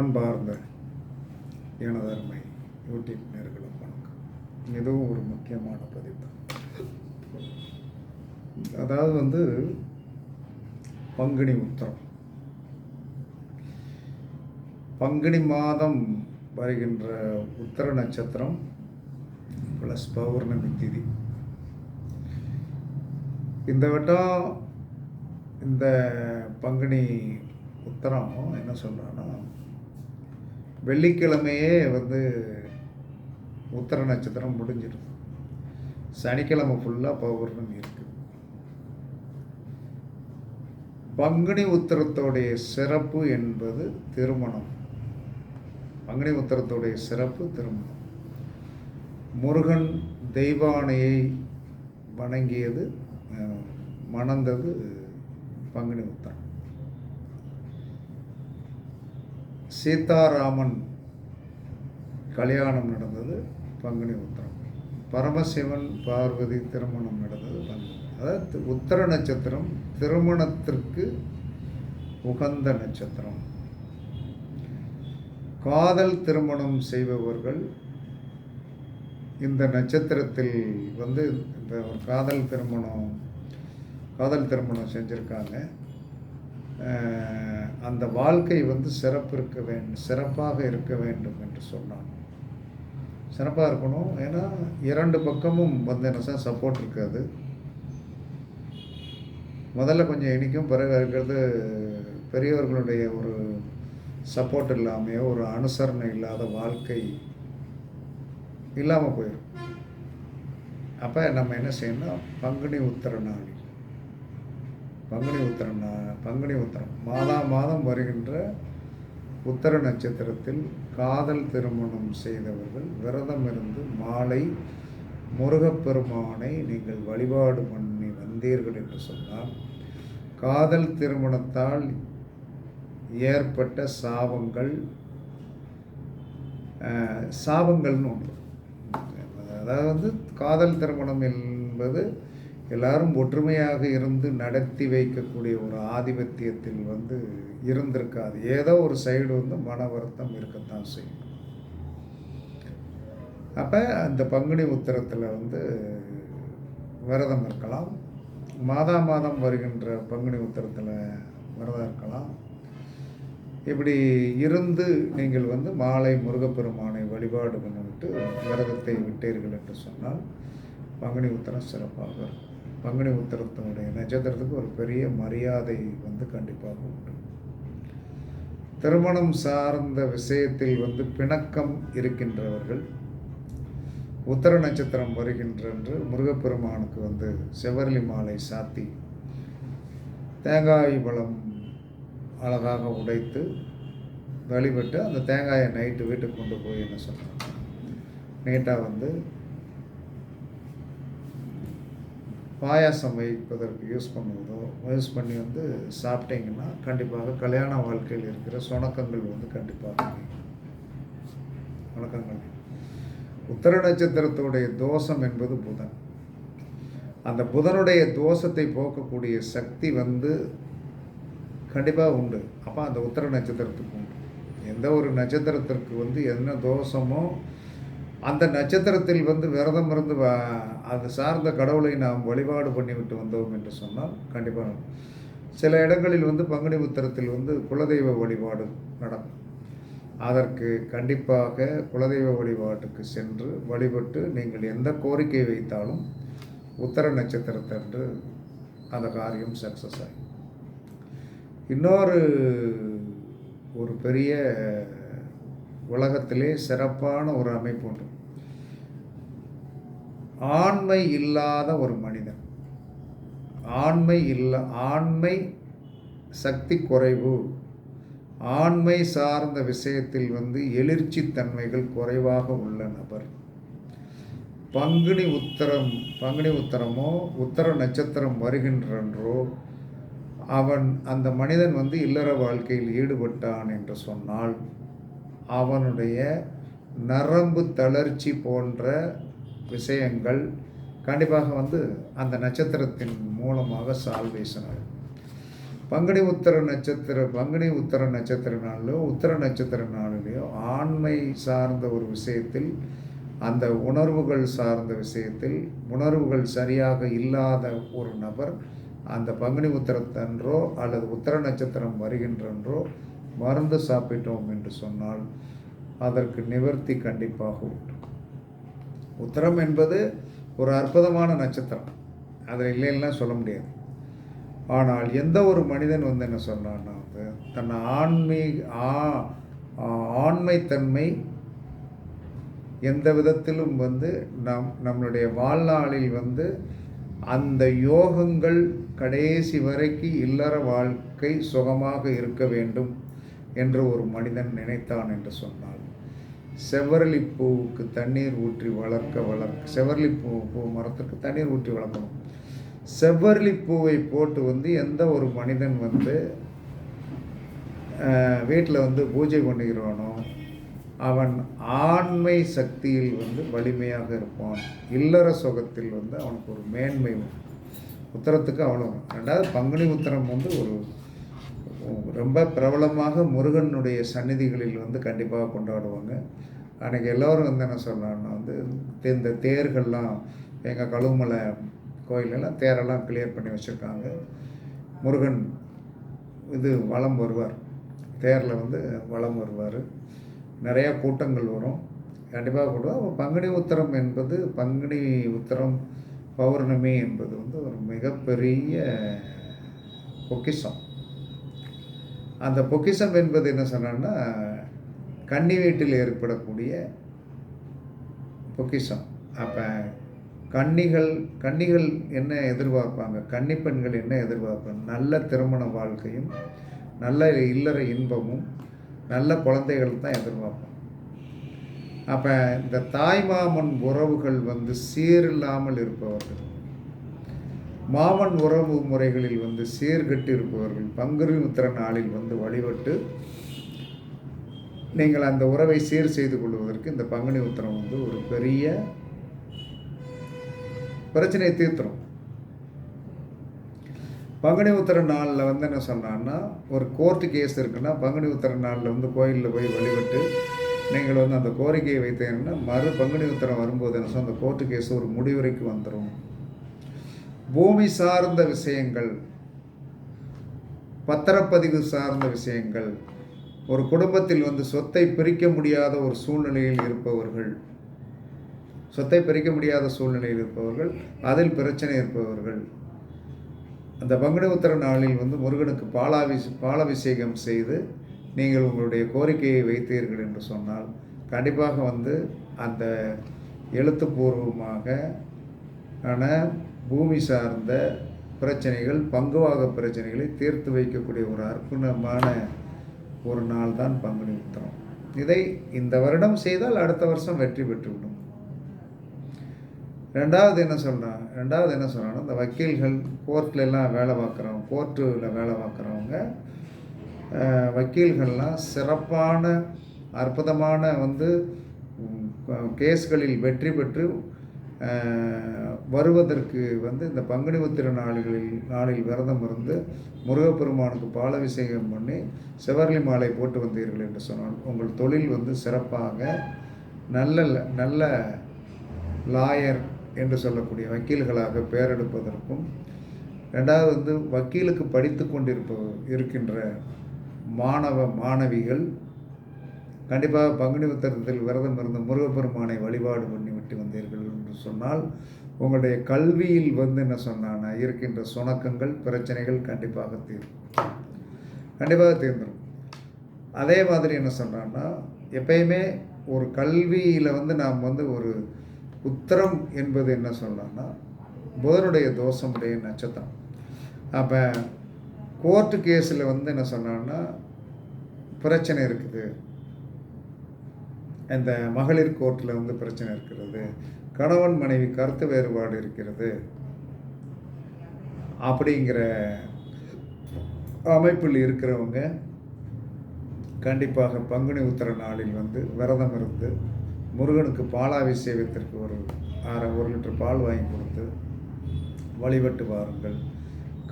அன்பார்ந்த எனதருமை யூடியூப் நேர்களும் வணக்கம். இதுவும் ஒரு முக்கியமான பதிவு. அதாவது வந்து பங்குனி உத்திரம். பங்குனி மாதம் வருகின்ற உத்தர நட்சத்திரம் ப்ளஸ் பௌர்ணமி திதி. இந்த வட்டம் இந்த பங்குனி உத்தரம் என்ன சொல்கிறான்னா வெள்ளிக்கிழமையே வந்து உத்தர நட்சத்திரம் முடிஞ்சிடும். சனிக்கிழமை ஃபுல்லாக பௌர்ணமி இருக்குது பங்குனி உத்தரத்தோடைய சிறப்பு என்பது திருமணம். பங்குனி உத்தரத்தோடைய சிறப்பு திருமணம். முருகன் தெய்வானையை வணங்கியது மணந்தது பங்குனி உத்தரம். சீதாராமன் கல்யாணம் நடந்தது பங்குனி உத்தரம். பரமசிவன் பார்வதி திருமணம் நடந்தது பங்குனி. அதாவது உத்தர நட்சத்திரம் திருமணத்திற்கு உகந்த நட்சத்திரம். காதல் திருமணம் செய்பவர்கள் இந்த நட்சத்திரத்தில் வந்து இந்த ஒரு காதல் திருமணம் காதல் திருமணம் செஞ்சுருக்காங்க. அந்த வாழ்க்கை வந்து சிறப்பு இருக்க வேண்டும் சிறப்பாக இருக்க வேண்டும் என்று சொன்னான். சிறப்பாக இருக்கணும். ஏன்னா இரண்டு பக்கமும் வந்து என்ன சார் சப்போர்ட் இருக்காது. முதல்ல கொஞ்சம் இனிக்கும் பிறகு இருக்கிறது பெரியவர்களுடைய ஒரு சப்போர்ட் இல்லாமையோ ஒரு அனுசரணை இல்லாத வாழ்க்கை இல்லாமல் போயிடும் அப்போ நம்ம என்ன செய்யணும்னா பங்குனி உத்தர நாளி பங்குனி உத்தர பங்குனி உத்தரம். மாதா மாதம் வருகின்ற உத்தர நட்சத்திரத்தில் காதல் திருமணம் செய்தவர்கள் விரதம் இருந்து மாலை முருகப்பெருமானை நீங்கள் வழிபாடு பண்ணி வந்தீர்கள் என்று சொன்னால் காதல் திருமணத்தால் ஏற்பட்ட சாபங்கள் சாபங்கள்னு ஒன்று. அதாவது வந்து காதல் திருமணம் என்பது எல்லாரும் ஒற்றுமையாக இருந்து நடத்தி வைக்கக்கூடிய ஒரு ஆதிபத்தியத்தில் வந்து இருந்திருக்காது. ஏதோ ஒரு சைடு வந்து மன வருத்தம் இருக்கத்தான் செய்யும். அப்போ அந்த பங்குனி உத்தரத்தில் வந்து விரதம் இருக்கலாம். மாதா மாதம் வருகின்ற பங்குனி உத்தரத்தில் விரதம் இருக்கலாம். இப்படி இருந்து நீங்கள் வந்து மாலை முருகப்பெருமானை வழிபாடு பண்ணிவிட்டு விரதத்தை விட்டீர்கள் என்று சொன்னால் பங்குனி உத்தரம் சிறப்பாக இருக்கும். பங்குனி உத்திரத்தினுடைய நட்சத்திரத்துக்கு ஒரு பெரிய மரியாதை வந்து கண்டிப்பாக உண்டு. திருமணம் சார்ந்த விஷயத்தில் வந்து பிணக்கம் இருக்கின்றவர்கள் உத்தர நட்சத்திரம் வருகின்றன்று முருகப்பெருமானுக்கு வந்து செவரலி மாலை சாத்தி தேங்காய் பழம் அழகாக உடைத்து வழிபட்டு அந்த தேங்காயை நைட்டு வீட்டுக்கு கொண்டு போய் என்ன சொல்கிறாங்க நீட்டாக வந்து பாயாசம் வைப்பதற்கு யூஸ் பண்ணுவதோ யூஸ் பண்ணி வந்து சாப்பிட்டீங்கன்னா கண்டிப்பாக கல்யாண வாழ்க்கையில் இருக்கிற சுணக்கங்கள் வந்து கண்டிப்பாக வணக்கங்கள். உத்தர நட்சத்திரத்துடைய தோஷம் என்பது புதன். அந்த புதனுடைய தோஷத்தை போக்கக்கூடிய சக்தி வந்து கண்டிப்பாக உண்டு. அப்போ அந்த உத்தர நட்சத்திரத்துக்கு உண்டு. எந்த ஒரு நட்சத்திரத்திற்கு வந்து என்ன தோஷமோ அந்த நட்சத்திரத்தில் வந்து விரதம் இருந்து வ- அது சார்ந்த கடவுளை நாம் வழிபாடு பண்ணிவிட்டு வந்தோம் என்று சொன்னால் கண்டிப்பாக சில இடங்களில் வந்து பங்குனி உத்தரத்தில் வந்து குலதெய்வ வழிபாடு நடக்கும் அதற்கு கண்டிப்பாக குலதெய்வ வழிபாட்டுக்கு சென்று வழிபட்டு நீங்கள் எந்த கோரிக்கை வைத்தாலும் உத்தர நட்சத்திரத்தன்று அந்த காரியம் சக்ஸஸ் ஆகும் இன்னொரு ஒரு பெரிய உலகத்திலே சிறப்பான ஒரு அமைப்பு உண்டு. ஆண்மை இல்லாத ஒரு மனிதன். ஆண்மை இல்லை ஆண்மை சக்தி குறைவு. ஆண்மை சார்ந்த விஷயத்தில் வந்து எழுச்சி தன்மைகள் குறைவாக உள்ள நபர். பங்குனி உத்தரம் பங்குனி உத்தரமோ உத்தர நட்சத்திரம் வருகின்றன்றோ அவன் அந்த மனிதன் வந்து இல்லற வாழ்க்கையில் ஈடுபட்டான் என்று சொன்னால் அவனுடைய நரம்பு தளர்ச்சி போன்ற விஷயங்கள் கண்டிப்பாக வந்து அந்த நட்சத்திரத்தின் மூலமாக சால்வேஷன் ஆகும். பங்குனி உத்தர நட்சத்திர பங்குனி உத்தர நட்சத்திர நாளிலோ உத்தர நட்சத்திர நாளிலேயோ ஆண்மை சார்ந்த ஒரு விஷயத்தில் அந்த உணர்வுகள் சார்ந்த விஷயத்தில் உணர்வுகள் சரியாக இல்லாத ஒரு நபர் அந்த பங்குனி உத்தரத்தன்றோ அல்லது உத்தர நட்சத்திரம் வருகின்றன்றோ மருந்து சாப்பிட்டோம் என்று சொன்னால் அதற்கு நிவர்த்தி கண்டிப்பாக உண்டு. உத்தரம் என்பது ஒரு அற்புதமான நட்சத்திரம். அதில் இல்லைன்னா சொல்ல முடியாது. ஆனால் எந்த ஒரு மனிதன் வந்து என்ன சொன்னான்னா வந்து தன் ஆன்மீக ஆ- ஆண்மைத்தன்மை எந்த விதத்திலும் வந்து நம் நம்மளுடைய வாழ்நாளில் வந்து அந்த யோகங்கள் கடைசி வரைக்கும் இல்லற வாழ்க்கை சுகமாக இருக்க வேண்டும் என்று ஒரு மனிதன் நினைத்தான் என்று சொன்னால் செவ்வரளி பூவுக்கு தண்ணீர் ஊற்றி வளர்க்க வளர்க்க செவ்வரளி பூ பூ மரத்திற்கு தண்ணீர் ஊற்றி வளர்க்கணும். செவ்வரளி பூவை போட்டு வந்து எந்த ஒரு மனிதன் வந்து வீட்டில் வந்து பூஜை பண்ணுகிறானோ அவன் ஆண்மை சக்தியில் வந்து வலிமையாக இருப்பான். இல்லற சுகத்தில் வந்து அவனுக்கு ஒரு மேன்மை உத்தரத்துக்கு அவ்வளோ ரெண்டாவது பங்குனி உத்தரம் வந்து ஒரு ரொம்ப பிரபலமாக முருகனுடைய சந்நிதிகளில் வந்து கண்டிப்பாக கொண்டாடுவாங்க. அன்றைக்கி எல்லோரும் வந்து என்ன சொன்னாங்கன்னா வந்து இந்த தேர்கள்லாம் எங்கள் கழுவுமலை கோயிலெல்லாம் தேரெல்லாம் கிளியர் பண்ணி வச்சுருக்காங்க. முருகன் இது வலம் வருவார். தேரில் வந்து வலம் வருவார். நிறையா கூட்டங்கள் வரும். கண்டிப்பாக கூட்டம் பங்குனி உத்தரம் என்பது பங்குனி உத்தரம் பௌர்ணமி என்பது வந்து ஒரு மிகப்பெரிய பொக்கிஷம். அந்த பொக்கிஷம் என்பது என்ன சொன்னான்னா கன்னி வீட்டில் ஏற்படக்கூடிய பொக்கிஷம். அப்போ கன்னிகள் கன்னிகள் என்ன எதிர்பார்ப்பாங்க? கன்னி பெண்கள் என்ன எதிர்பார்ப்பாங்க? நல்ல திருமண வாழ்க்கையும் நல்ல இல்லற இன்பமும் நல்ல குழந்தைகள் தான் எதிர்பார்ப்போம் அப்போ இந்த தாய்மாமன் உறவுகள் வந்து சீரில்லாமல் இருப்பவர்கள். மாமன் உறவு முறைகளில் வந்து சீர்கட்டிருப்பவர்கள் பங்குரி பங்குனி உத்திர நாளில் வந்து வழிபட்டு நீங்கள் அந்த உறவை சீர் செய்து கொள்வதற்கு இந்த பங்குனி உத்திரம் வந்து ஒரு பெரிய பிரச்சனையை தீர்த்துரும். பங்குனி உத்திர நாளில் வந்து என்ன சொன்னான்னா ஒரு கோர்ட்டு கேஸ் இருக்குன்னா பங்குனி உத்திர நாளில் வந்து கோயிலில் போய் வழிபட்டு நீங்கள் வந்து அந்த கோரிக்கையை வைத்தீங்கன்னா மறு பங்குனி உத்திரம் வரும்போது என்ன சொன்னால் அந்த கோர்ட்டு கேஸ் ஒரு முடிவுரைக்கு வந்துடும் பூமி சார்ந்த விஷயங்கள் பத்திரப்பதிவு சார்ந்த விஷயங்கள் ஒரு குடும்பத்தில் வந்து சொத்தை பிரிக்க முடியாத ஒரு சூழ்நிலையில் இருப்பவர்கள் சொத்தை பிரிக்க முடியாத சூழ்நிலையில் இருப்பவர்கள் அதில் பிரச்சனை இருப்பவர்கள். அந்த பங்குனி உத்தர நாளில் வந்து முருகனுக்கு பாலாபி பாலாபிஷேகம் செய்து நீங்கள் உங்களுடைய கோரிக்கையை வைத்தீர்கள் என்று சொன்னால் கண்டிப்பாக வந்து அந்த எழுத்துப்பூர்வமாக ஆன பூமி சார்ந்த பிரச்சனைகள் பங்குவாக பிரச்சனைகளை தீர்த்து வைக்கக்கூடிய ஒரு அற்புதமான ஒரு நாள் தான் பங்குனி உத்திரம் இதை இந்த வருடம் செய்தால் அடுத்த வருஷம் வெற்றி பெற்றுவிடும். ரெண்டாவது என்ன சொல்கிறான் ரெண்டாவது என்ன சொல்கிறான்னா இந்த வக்கீல்கள் கோர்ட்ல எல்லாம் வேலை பார்க்குறவங்க கோர்ட்டில் வேலை பார்க்குறவங்க வக்கீல்கள்லாம் சிறப்பான அற்புதமான வந்து கேஸ்களில் வெற்றி பெற்று வருவதற்கு வந்து இந்த பங்குனி உத்திர நாடுகளில் நாளில் விரதம் இருந்து முருகப்பெருமானுக்கு பாலாபிஷேகம் பண்ணி செவர்லி மாலை போட்டு வந்தீர்கள் என்று சொன்னால் உங்கள் தொழில் வந்து சிறப்பாக நல்ல நல்ல லாயர் என்று சொல்லக்கூடிய வக்கீல்களாக பெயரெடுப்பதற்கும் ரெண்டாவது வந்து வக்கீலுக்கு படித்து கொண்டிருப்ப இருக்கின்ற மாணவ மாணவிகள் கண்டிப்பாக பங்குனி உத்திரத்தில் விரதம் இருந்த முருகப்பெருமானை வழிபாடு பண்ணி விட்டு வந்தீர்கள் என்று சொன்னால் உங்களுடைய கல்வியில் வந்து என்ன சொன்னான்னா இருக்கின்ற சுணக்கங்கள் பிரச்சனைகள் கண்டிப்பாக தீரும். கண்டிப்பாக தீர்ந்துடும் அதே மாதிரி என்ன சொல்கிறான்னா எப்பயுமே ஒரு கல்வியில் வந்து நாம் வந்து ஒரு உத்தரம் என்பது என்ன சொல்லலாம்னா புதனுடைய தோஷமுடைய நட்சத்திரம். அப்போ கோர்ட்டு கேஸில் வந்து என்ன சொன்னான்னா பிரச்சனை இருக்குது. இந்த மகளிர் கோர்ட்டில் வந்து பிரச்சனை இருக்கிறது. கணவன் மனைவி கருத்து வேறுபாடு இருக்கிறது. அப்படிங்கிற அமைப்பில் இருக்கிறவங்க கண்டிப்பாக பங்குனி உத்தர நாளில் வந்து விரதம் இருந்து முருகனுக்கு பாலாபிஷேகத்திற்கு ஒரு அரை ஒரு லிட்டர் பால் வாங்கி கொடுத்து வழிபட்டு வாருங்கள்.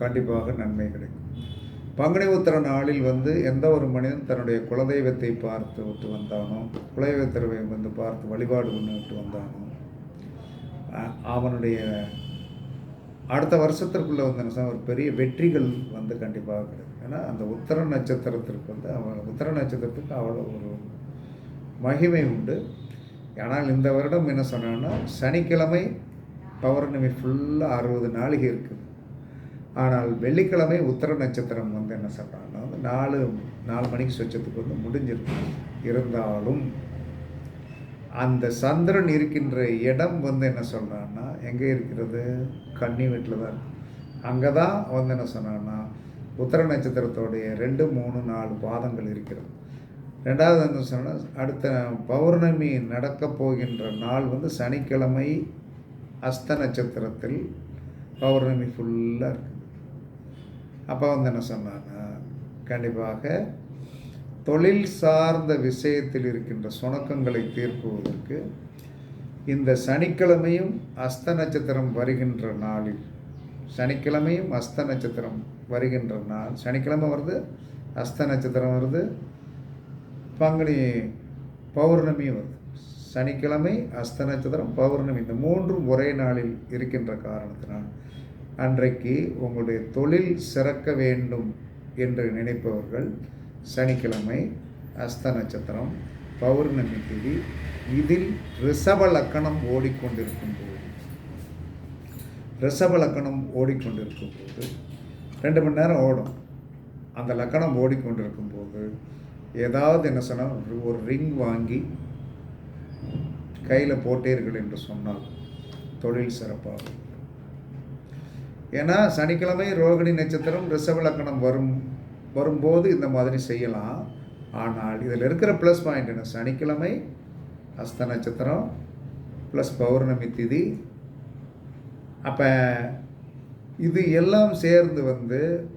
கண்டிப்பாக நன்மை கிடைக்கும். பங்குனி உத்தர நாளில் வந்து எந்த ஒரு மனிதன் தன்னுடைய குலதெய்வத்தை பார்த்து விட்டு வந்தானோ குலதெய்வத்தை வந்து பார்த்து வழிபாடு பண்ணிவிட்டு வந்தானோ அவனுடைய அடுத்த வருஷத்திற்குள்ளே வந்து என்ன ஒரு பெரிய வெற்றிகள் வந்து கண்டிப்பாக கிடைக்கும். ஏன்னா அந்த உத்தர நட்சத்திரத்திற்கு வந்து அவன் உத்தர நட்சத்திரத்துக்கு அவ்வளோ ஒரு மகிமை உண்டு. ஆனால் இந்த வருடம் என்ன சொன்னான்னா சனிக்கிழமை பௌர்ணமி ஃபுல்லாக அறுபது நாளிகை இருக்குது. ஆனால் வெள்ளிக்கிழமை உத்தர நட்சத்திரம் வந்து என்ன சொல்கிறாங்கன்னா வந்து நாலு நாலு மணிக்கு சொச்சத்துக்கு வந்து முடிஞ்சிருக்கு இருந்தாலும் அந்த சந்திரன் இருக்கின்ற இடம் வந்து என்ன சொல்கிறான்னா எங்கே இருக்கிறது? கன்னி வீட்டில் தான் அங்கே தான் வந்து என்ன சொன்னான்னா உத்தர நட்சத்திரத்தோடைய ரெண்டு மூணு நாலு பாதங்கள் இருக்கிறது. ரெண்டாவது என்ன சொன்னால் அடுத்த பௌர்ணமி நடக்கப் போகின்ற நாள் வந்து சனிக்கிழமை அஸ்த நட்சத்திரத்தில் பௌர்ணமி ஃபுல்லாக இருக்குது அப்போ வந்து என்ன சொன்னாங்க கண்டிப்பாக தொழில் சார்ந்த விஷயத்தில் இருக்கின்ற சுணக்கங்களை தீர்க்குவதற்கு இந்த சனிக்கிழமையும் அஸ்த நட்சத்திரம் வருகின்ற நாளில் சனிக்கிழமையும் அஸ்த நட்சத்திரம் வருகின்ற நாள் சனிக்கிழமை வருது அஸ்த நட்சத்திரம் வருது பங்குனி பௌர்ணமி வருது. சனிக்கிழமை அஸ்த நட்சத்திரம் பௌர்ணமி இந்த மூன்றும் ஒரே நாளில் இருக்கின்ற காரணத்தினால் அன்றைக்கு உங்களுடைய தொழில் சிறக்க வேண்டும் என்று நினைப்பவர்கள் சனிக்கிழமை அஸ்த நட்சத்திரம் பௌர்ணமி திதி இதில் ரிஷப லக்கணம் ஓடிக்கொண்டிருக்கும் போது ரிஷப லக்கணம் ஓடிக்கொண்டிருக்கும் போது ரெண்டு மணி நேரம் ஓடும். அந்த லக்கணம் ஓடிக்கொண்டிருக்கும் போது ஏதாவது என்ன சொன்னால் ஒரு ரிங் வாங்கி கையில் போட்டீர்கள் என்று சொன்னால் தொழில் சிறப்பாகும். ஏன்னா சனிக்கிழமை ரோகிணி நட்சத்திரம் ரிஷப லக்கணம் வரும். வரும்போது இந்த மாதிரி செய்யலாம். ஆனால் இதில் இருக்கிற ப்ளஸ் பாயிண்ட் என்ன? சனிக்கிழமை அஸ்த நட்சத்திரம் ப்ளஸ் பௌர்ணமி திதி. அப்போ இது எல்லாம் சேர்ந்து வந்து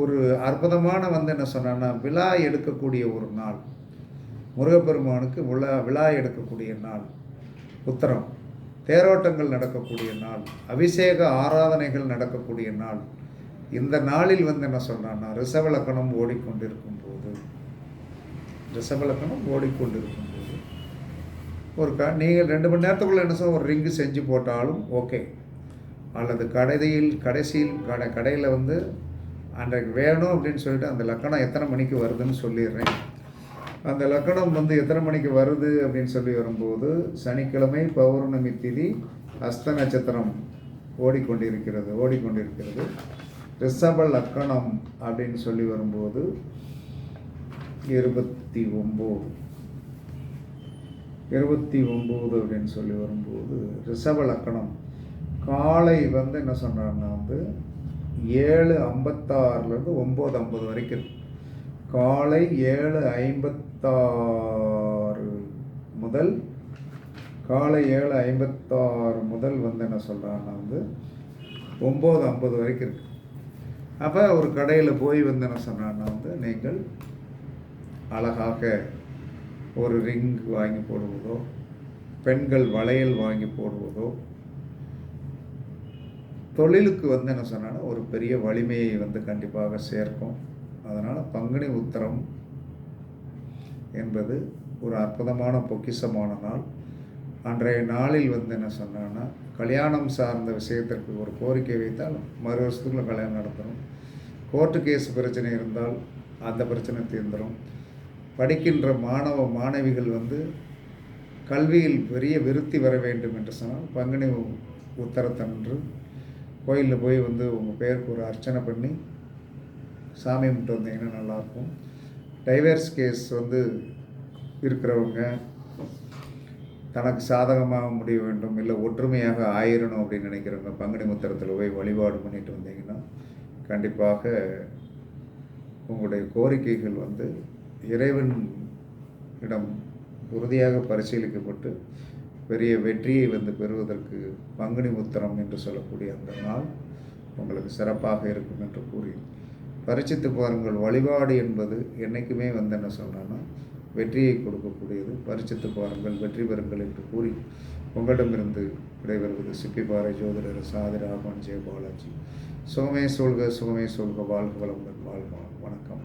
ஒரு அற்புதமான வந்து என்ன சொன்னான்னா விழா எடுக்கக்கூடிய ஒரு நாள். முருகப்பெருமானுக்கு விழா விழா எடுக்கக்கூடிய நாள். உத்தரம். தேரோட்டங்கள் நடக்கக்கூடிய நாள். அபிஷேக ஆராதனைகள் நடக்கக்கூடிய நாள். இந்த நாளில் வந்து என்ன சொல்கிறான்னா ரிசவலக்கணம் ஓடிக்கொண்டிருக்கும் போது ரிசவலக்கணம் ஓடிக்கொண்டிருக்கும் போது ஒரு க நீங்கள் ரெண்டு மணி நேரத்துக்குள்ளே என்ன சொல்ல ஒரு ரிங்கு செஞ்சு போட்டாலும் ஓகே. அல்லது கடையில் கடைசியில் கடை கடையில் வந்து அன்றைக்கு வேணும் அப்படின்னு சொல்லிட்டு அந்த லக்கணம் எத்தனை மணிக்கு வருதுன்னு சொல்லிடுறேன். அந்த லக்கணம் வந்து எத்தனை மணிக்கு வருது அப்படின்னு சொல்லி வரும்போது சனிக்கிழமை பௌர்ணமி திதி அஸ்த நட்சத்திரம் ஓடிக்கொண்டிருக்கிறது ஓடிக்கொண்டிருக்கிறது. ரிஷப லக்கணம் அப்படின்னு சொல்லி வரும்போது இருபத்தி ஒம்பது. இருபத்தி ஒம்பது அப்படின்னு சொல்லி வரும்போது ரிஷப லக்கணம். காலை வந்து என்ன சொல்கிறாங்கன்னா வந்து ஏழு ஐம்பத்தாறுலேருந்து ஒம்பது ஐம்பது வரைக்கும். காலை ஏழு ஐம்பத்தாறு முதல் காலை ஏழு ஐம்பத்தாறு முதல் வந்து என்ன சொல்கிறாங்கன்னா வந்து ஒம்பது ஐம்பது வரைக்கும் இருக்குது அப்போ ஒரு கடையில் போய் வந்து என்ன சொன்னான்னா வந்து நீங்கள் அழகாக ஒரு ரிங் வாங்கி போடுவதோ பெண்கள் வளையல் வாங்கி போடுவதோ தொழிலுக்கு வந்து என்ன சொன்னால் ஒரு பெரிய வலிமையை வந்து கண்டிப்பாக சேர்க்கும். அதனால் பங்குனி உத்திரம் என்பது ஒரு அற்புதமான பொக்கிஷமான நாள். அன்றைய நாளில் வந்து என்ன சொன்னான்னா கல்யாணம் சார்ந்த விஷயத்திற்கு ஒரு கோரிக்கை வைத்தால் மறு வருஷத்துக்குள்ள கல்யாணம் நடத்தணும். கோர்ட்டு கேஸ் பிரச்சனை இருந்தால் அந்த பிரச்சனை தீர்ந்துடும் படிக்கின்ற மாணவ மாணவிகள் வந்து கல்வியில் பெரிய விருத்தி வர வேண்டும் என்று சொன்னால் பங்குனி உத்தரத்தன்று கோயிலில் போய் வந்து உங்கள் பேருக்கு ஒரு அர்ச்சனை பண்ணி சாமி கும்பிட்டு வந்தீங்கன்னா நல்லாயிருக்கும் டைவர்ஸ் கேஸ் வந்து இருக்கிறவங்க தனக்கு சாதகமாக முடிய வேண்டும் இல்லை ஒற்றுமையாக ஆயிரணும் அப்படின்னு நினைக்கிறவங்க பங்குனி முத்திரத்தில் போய் வழிபாடு பண்ணிட்டு வந்தீங்கன்னா கண்டிப்பாக உங்களுடைய கோரிக்கைகள் வந்து இறைவன் இடம் உறுதியாக பரிசீலிக்கப்பட்டு பெரிய வெற்றியை வந்து பெறுவதற்கு பங்குனி உத்தரம் என்று சொல்லக்கூடிய அந்த நாள் உங்களுக்கு சிறப்பாக இருக்கும் என்று கூறி பரிசித்து பாருங்கள். வழிபாடு என்பது என்றைக்குமே வந்து என்ன சொன்னோன்னா வெற்றியை கொடுக்கக்கூடியது. பரிசித்து பாருங்கள் வெற்றி பெறுங்கள் என்று கூறி உங்களிடமிருந்து விடைபெறுவது சிப்பிப்பாறை ஜோதிடர் சாதி ராமன் ஜெய பாலாஜி சுகமே சொல்க சுகமே சொல்க வாழ்க வளமுடன் வாழ்க. வணக்கம்.